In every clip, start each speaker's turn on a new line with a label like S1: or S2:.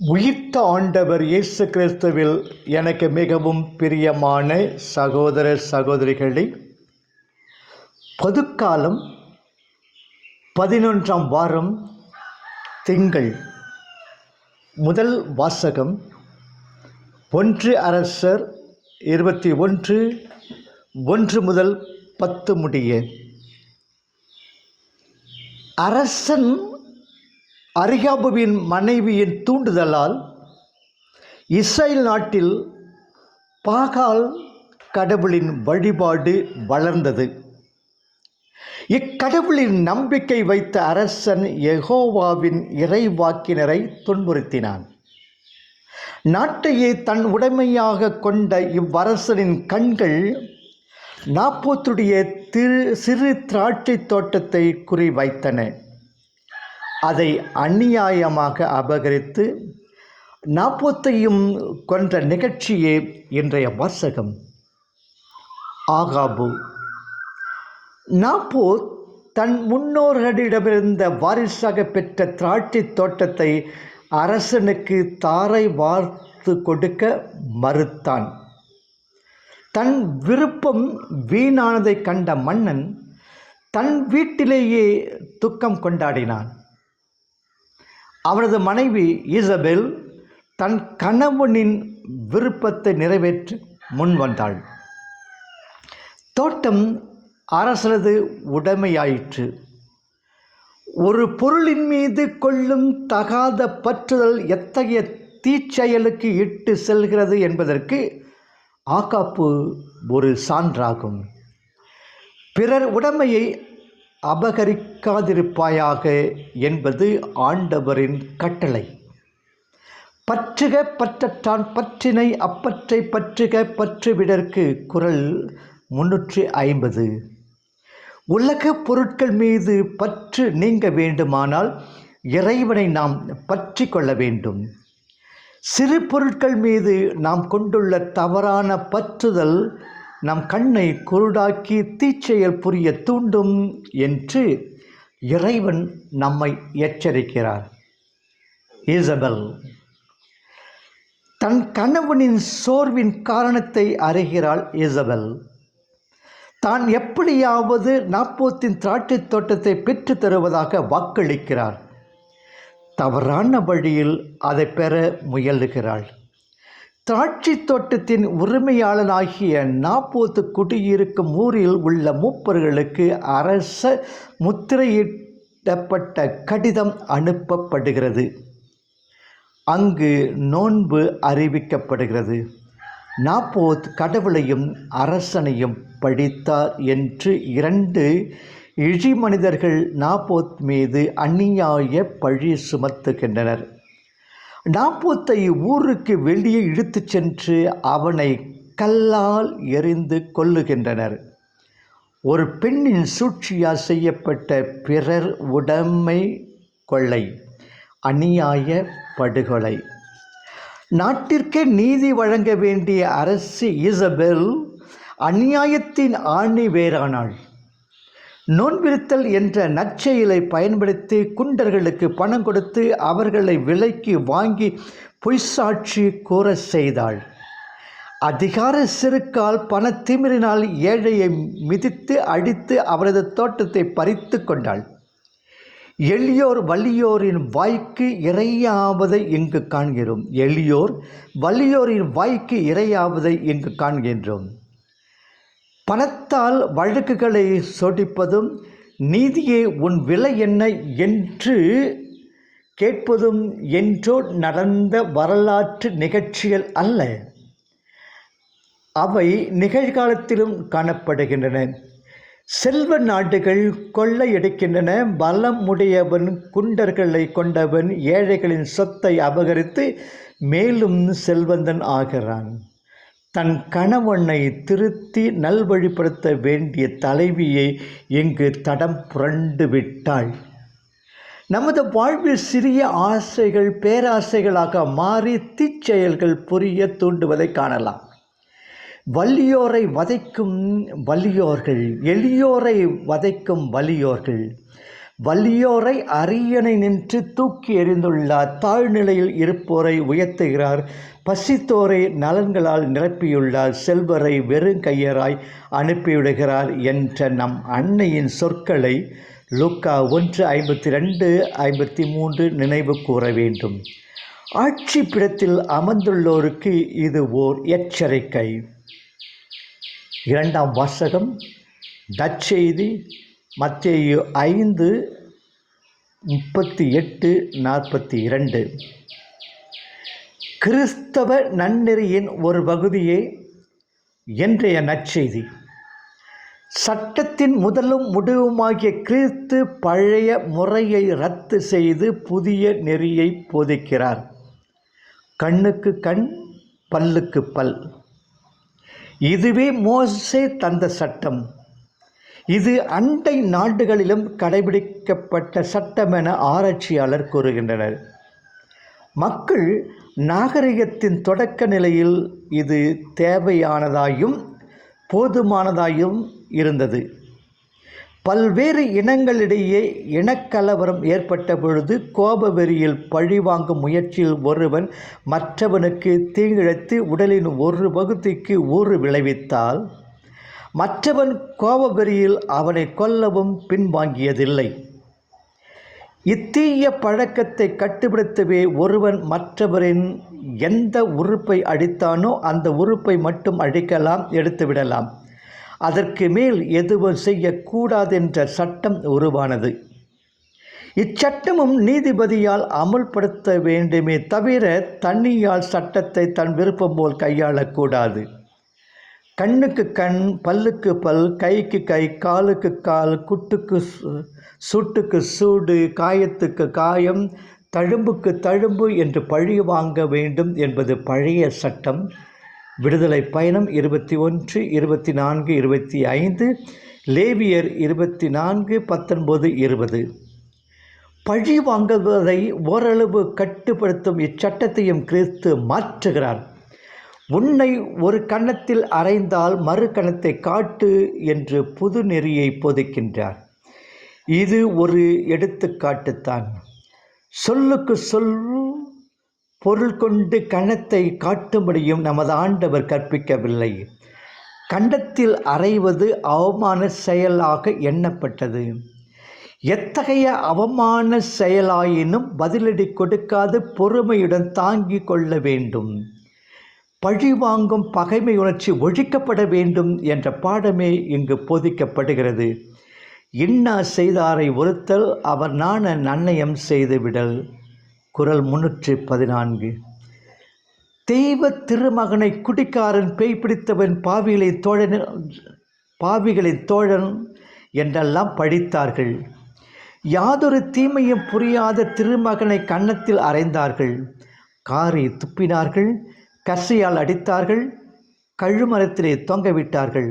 S1: உயிர்த்த ஆண்டவர் இயேசு கிறிஸ்துவில் எனக்கு மிகவும் பிரியமான சகோதர சகோதரிகளை பொதுக்காலம் பதினொன்றாம் வாரம் திங்கள் முதல் வாசகம் ஒன்று அரசர் இருபத்தி ஒன்று ஒன்று முதல் பத்து முடிய. அரசன் அரிகாபுவின் மனைவியின் தூண்டுதலால் இஸ்ரேல் நாட்டில் பாகால் கடவுளின் வழிபாடு வளர்ந்தது. இக்கடவுளின் நம்பிக்கை வைத்த அரசன் எகோவாவின் இறைவாக்கினரை துன்புறுத்தினான். நாட்டையே தன் உடைமையாக கொண்ட இவ்வரசனின் கண்கள் நாப்போத்துடைய திரு சிறு திராட்சை தோட்டத்தை குறிவைத்தன. அதை அநியாயமாக அபகரித்து நாப்போத்தையும் கொன்ற நிகழ்ச்சியே இன்றைய வாசகம். ஆகாபு. நாப்போத் தன் முன்னோர்களிடமிருந்த வாரிசாக பெற்ற திராட்சை தோட்டத்தை அரசனுக்கு தாரை வார்த்து கொடுக்க மறுத்தான். தன் விருப்பம் வீணானதை கண்ட மன்னன் தன் வீட்டிலேயே துக்கம் கொண்டாடினான். அவனது மனைவி ஈசபெல் தன் கணவனின் விருப்பத்தை நிறைவேற்ற முன் வந்தாள். தோட்டம் அரசனது உடைமையாயிற்று. ஒரு பொருளின் மீது கொள்ளும் தகாத பற்றுதல் எத்தகைய தீச்செயலுக்கு இட்டு செல்கிறது என்பதற்கு ஆகாப்பு ஒரு சான்றாகும். பிறர் உடைமையை அபகரிக்காதிருப்பாயாக என்பது ஆண்டவரின் கட்டளை. பற்றுக பற்றற்றான் பற்றினை அப்பற்றை பற்றுக பற்றுவிடற்கு குரல் முன்னூற்றி ஐம்பது. உலக பொருட்கள் மீது பற்று நீங்க வேண்டுமானால் இறைவனை நாம் பற்றி கொள்ள வேண்டும். சிறு பொருட்கள் மீது நாம் கொண்டுள்ள தவறான பற்றுதல் நம் கண்ணை குருடாக்கி தீச்செயல் புரிய தூண்டும் என்று இறைவன் நம்மை எச்சரிக்கிறார். ஈசபெல் தன் கணவனின் சோர்வின் காரணத்தை அறிகிறாள் ஈசபெல் தான் எப்படியாவது நாப்போத்தின் திராட்சை தோட்டத்தை பெற்று தருவதாக வாக்களிக்கிறார். தவறான வழியில் அதை பெற முயலுகிறாள். திராட்சை தோட்டத்தின் உரிமையாளனாகிய நாப்போத்து குடியிருக்கும் ஊரில் உள்ள மூப்பர்களுக்கு அரச முத்திரையிடப்பட்ட கடிதம் அனுப்பப்படுகிறது. அங்கு நோன்பு அறிவிக்கப்படுகிறது. நாப்போத் கடவுளையும் அரசனையும் படித்தார் என்று இரண்டு இழி மனிதர்கள் நாப்போத் மீது அந்நியாய பழி சுமத்துகின்றனர். நாற்பத்தை ஊருக்கு வெளியே இழுத்துச் சென்று அவனை கல்லால் எறிந்து கொல்லுகின்றனர். ஒரு பெண்ணின் சூழ்ச்சியால் செய்யப்பட்ட பிறர் உடைமை கொள்ளை அநியாய படுகொலை. நாட்டிற்கே நீதி வழங்க வேண்டிய அரசு இசபெல் அநியாயத்தின் ஆணி வேறானாள். நோன்பிருத்தல் என்ற நற்செயலை பயன்படுத்தி குண்டர்களுக்கு பணம் கொடுத்து அவர்களை விலைக்கு வாங்கி பொய்சாட்சி கூற செய்தாள். அதிகார சிறுக்கால் பணத்திமிரினால் ஏழையை மிதித்து அடித்து அவரது தோட்டத்தை பறித்து கொண்டாள். எளியோர் வலியோரின் வாய்க்கு இரையாவதை இங்கு காண்கிறோம். எளியோர் வலியோரின் வாய்க்கு இரையாவதை இங்கு காண்கின்றோம். பணத்தால் வழக்குகளை சொடிப்பதும் நீதியே உன் விலை என்ன? என்று கேட்பதும் என்றோ நடந்த வரலாற்று நிகழ்ச்சிகள் அல்ல. அவை நிகழ்காலத்திலும் காணப்படுகின்றன. செல்வ நாடுகள் கொள்ளையடிக்கின்றன. பலம் உடையவன் குண்டர்களை கொண்டவன் ஏழைகளின் சொத்தை அபகரித்து மேலும் செல்வந்தன் ஆகிறான். தன் கணவனை திருத்தி நல்வழிப்படுத்த வேண்டிய தலைவியை இங்கு தடம் புரண்டு விட்டாள். நமது வாழ்வில் சிறிய ஆசைகள் பேராசைகளாக மாறி தீச்செயல்கள் புரிய தூண்டுவதை காணலாம். வலியோரை வதைக்கும் வலியோர்கள் எளியோரை வதைக்கும் வலியோர்கள் வள்ளியோரை அரியணை நின்று தூக்கி எறிந்துள்ளார். தாழ்நிலையில் இருப்போரை உயர்த்துகிறார். பசித்தோரை நலன்களால் நிரப்பியுள்ளார். செல்வரை வெறுங்கையராய் அனுப்பிவிடுகிறார் என்ற நம் அன்னையின் சொற்களை லுக்கா ஒன்று ஐம்பத்தி ரெண்டு ஐம்பத்தி மூன்று நினைவு கூற வேண்டும். ஆட்சி பிடத்தில் அமர்ந்துள்ளோருக்கு இது ஓர் எச்சரிக்கை. இரண்டாம் வாசகம் நற்செய்தி மத்திய ஐந்து முப்பத்தி எட்டு நாற்பத்தி இரண்டு கிறிஸ்தவ நன்னெறியின் ஒரு பகுதியே என்றைய நற்செய்தி. சட்டத்தின் முதலும் முடிவுமாகிய கிறிஸ்து பழைய முறையை ரத்து செய்து புதிய நெறியை போதிக்கிறார். கண்ணுக்கு கண் பல்லுக்கு பல். இதுவே மோசே தந்த சட்டம். இது அண்டை நாடுகளிலும் கடைபிடிக்கப்பட்ட சட்டமென ஆராய்ச்சியாளர் கூறுகின்றனர். மக்கள் நாகரிகத்தின் தொடக்க நிலையில் இது தேவையானதாயும் போதுமானதாயும் இருந்தது. பல்வேறு இனங்களிடையே இனக்கலவரம் ஏற்பட்ட பொழுது கோப வெறியில் பழிவாங்கும் முயற்சியில் ஒருவன் மற்றவனுக்கு தீங்கிழைத்து உடலின் ஒரு பகுதிக்கு ஊறு விளைவித்தால் மற்றவன் கோபவெறியில் அவனை கொல்லவும் பின்வாங்கியதில்லை. இத்தீய பழக்கத்தை கட்டுப்படுத்தவே ஒருவன் மற்றவரின் எந்த உறுப்பை அடித்தானோ அந்த உறுப்பை மட்டும் அழிக்கலாம் எடுத்துவிடலாம். அதற்கு மேல் எதுவும் செய்யக்கூடாதென்ற சட்டம் உருவானது. இச்சட்டமும் நீதிபதியால் அமுல்படுத்த வேண்டுமே தவிர தண்ணியால் சட்டத்தை தன் விருப்பம் போல் கையாளக்கூடாது. கண்ணுக்கு கண் பல்லுக்கு பல் கைக்கு கை காலுக்கு கால் குட்டுக்கு சுட்டுக்கு சூடு காயத்துக்கு காயம் தழும்புக்கு தழும்பு என்று பழி வாங்க வேண்டும் என்பது பழைய சட்டம். விடுதலை பயணம் இருபத்தி ஒன்று இருபத்தி நான்கு இருபத்தி ஐந்து லேவியர் இருபத்தி நான்கு பத்தொன்பது இருபது. பழி வாங்குவதை ஓரளவு கட்டுப்படுத்தும் இச்சட்டத்தையும் கிறிஸ்து மாற்றுகிறார். உன்னை ஒரு கன்னத்தில் அரைந்தால் மறு கணத்தை காட்டு என்று புது நெறியை போதிக்கின்றார். இது ஒரு எடுத்துக்காட்டுத்தான். சொல்லுக்கு சொல் பொருள் கொண்டு கணத்தை காட்டும்படியும் நமது ஆண்டவர் கற்பிக்கவில்லை. கண்டத்தில் அறைவது அவமான செயலாக எண்ணப்பட்டது. எத்தகைய அவமான செயலாயினும் பதிலடி கொடுக்காது பொறுமையுடன் தாங்கிக் கொள்ள வேண்டும். பழி வாங்கும் பகைமை உணர்ச்சி ஒழிக்கப்பட வேண்டும் என்ற பாடமே இங்கு போதிக்கப்படுகிறது. இன்னா செய்தாரை ஒருத்தல் அவர் நாண நன்னயம் செய்துவிடல். குரல் முன்னூற்றி பதினான்கு. தெய்வ திருமகனை குடிக்காரன் பேய் பிடித்தவன் பாவிகளை தோழன் பாவிகளின் தோழன் என்றெல்லாம் படித்தார்கள். யாதொரு தீமையும் புரியாத திருமகனை கன்னத்தில் அறைந்தார்கள். காரை துப்பினார்கள். கசையால் அடித்தார்கள் கழுமரத்திலே தொங்கவிட்டார்கள்.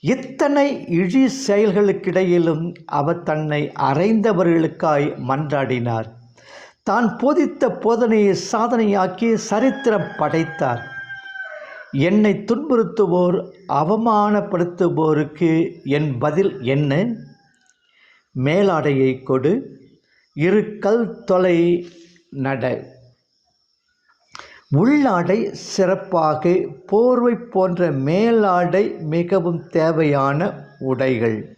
S1: இத்தனை இழி செயல்களுக்கிடையிலும் அவர் தன்னை அறைந்தவர்களுக்காய் மன்றாடினார். தான் போதித்த போதனையை சாதனையாக்கி சரித்திரம் படைத்தார். என்னை துன்புறுத்துவோர் அவமானப்படுத்துவோருக்கு என் பதில் என்ன? மேலாடையை கொடு இரு கல் தொலை நட. உள்ளாடை சிறப்பாக போர்வை போன்ற மேலாடை மிகவும் தேவையான உடைகள்.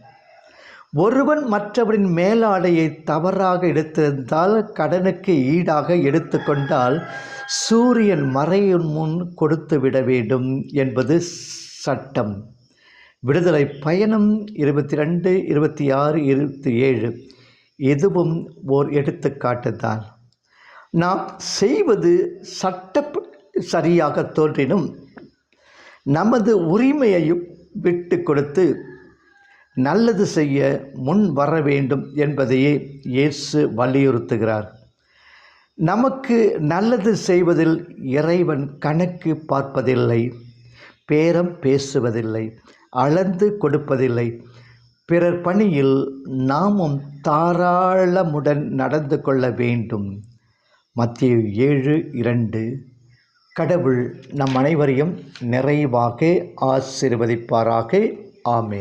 S1: ஒருவன் மற்றவரின் மேலாடையை தவறாக எடுத்திருந்தால் கடனுக்கு ஈடாக எடுத்துக்கொண்டால் சூரியன் மறையின் முன் கொடுத்து விட வேண்டும் என்பது சட்டம். விடுதலை பயணம் இருபத்தி ரெண்டு இருபத்தி ஆறு இருபத்தி ஏழு. இதுவும் ஓர் எடுத்துக்காட்டு தான். நாம் செய்வது சட்ட சரியாக தோன்றினும் நமது உரிமையையும் விட்டு கொடுத்து நல்லது செய்ய முன் வர வேண்டும் என்பதையே இயேசு வலியுறுத்துகிறார். நமக்கு நல்லது செய்வதில் இறைவன் கணக்கு பார்ப்பதில்லை பேரம் பேசுவதில்லை அளந்து கொடுப்பதில்லை. பிறர் பணியில் நாமும் தாராளமுடன் நடந்து கொள்ள வேண்டும். மத்திய ஏழு இரண்டு. கடவுள் நம் அனைவரையும் நிறைவாக ஆசிர்வதிப்பாராக. ஆமே